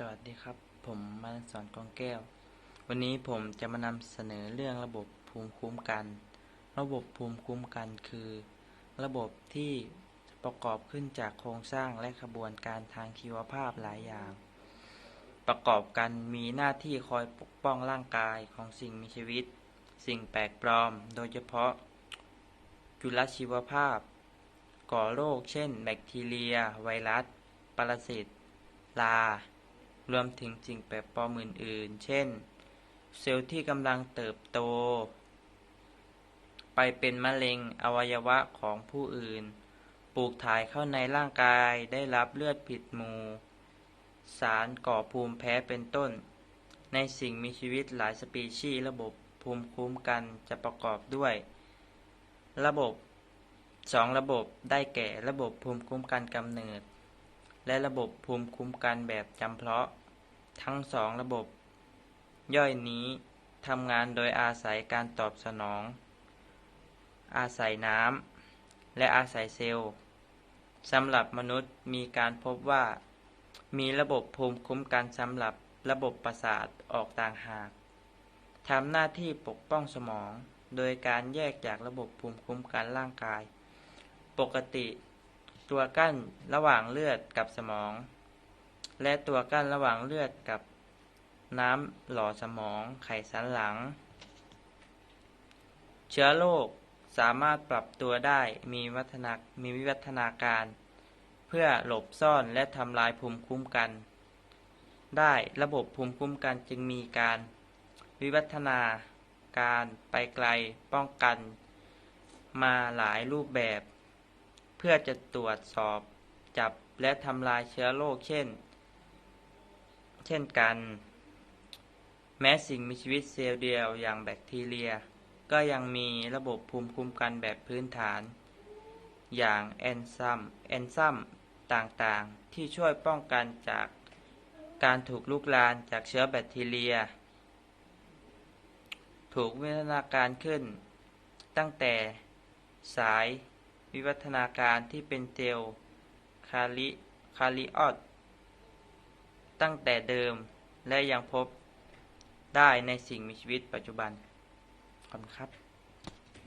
สวัสดีครับ ผมมาสอนกองแก้ว วันนี้ผมจะมานำเสนอเรื่องระบบภูมิคุ้มกัน ระบบภูมิคุ้มกันคือ ระบบที่ประกอบขึ้นจากโครงสร้างและขบวนการทางชีวภาพหลายอย่าง ประกอบกันมีหน้าที่คอยปกป้องร่างกายของสิ่งมีชีวิต สิ่งแปลกปลอม โดยเฉพาะ จุลชีวภาพ ก่อโรคเช่น แบคทีเรีย ไวรัส ปรสิตลา รวมถึงสิ่งแปลกปลอมอื่นๆ เช่น เซลล์ที่กำลังเติบโต ไปเป็นมะเร็งอวัยวะของผู้อื่น ปลูกถ่ายเข้าในร่างกายได้รับเลือดผิดหมู สารก่อภูมิแพ้เป็นต้น ในสิ่งมีชีวิตหลายสปีชีส์ระบบภูมิคุ้มกันจะประกอบด้วย ระบบสองระบบได้แก่ระบบภูมิคุ้มกันกำเนิด และระบบภูมิคุ้มกันแบบจำเพาะ ทั้งสองระบบ ย่อยนี้ทำงานโดยอาศัยการตอบสนอง อาศัยน้ำและอาศัยเซลล์สำหรับมนุษย์มีการพบว่า มีระบบภูมิคุ้มกันสำหรับระบบประสาทออกต่างหากทำหน้าที่ปกป้องสมอง โดยการแยกจากระบบภูมิคุ้มกันร่างกาย ปกติ ตัวกั้นระหว่างเลือดกับสมอง และตัวกั้นระหว่างเลือดกับน้ำหล่อสมองไขสันหลัง เชื้อโรคสามารถปรับตัวได้มีวัฒนามีวิวัฒนาการ เพื่อหลบซ่อนและทำลายภูมิคุ้มกัน ได้ระบบภูมิคุ้มกันจึงมีการ วิวัฒนาการไปไกลป้องกัน มาหลายรูปแบบ เพื่อจะตรวจสอบจับและทำลายเชื้อโรคเช่น เช่นกัน แม้สิ่งมีชีวิตเซลล์เดียวอย่างแบคทีเรีย ก็ยังมีระบบภูมิคุ้มกันแบบพื้นฐาน อย่างแอนซัมแอนซัมต่างๆ ที่ช่วยป้องกันจากการถูกลุกลานจากเชื้อแบคทีเรีย ถูกวิวัฒนาการขึ้น ตั้งแต่สาย วิวัฒนาการที่เป็นเซลคาริคาริออตตั้งแต่เดิมและยังพบได้ในสิ่งมีชีวิตปัจจุบันขอบคุณครับ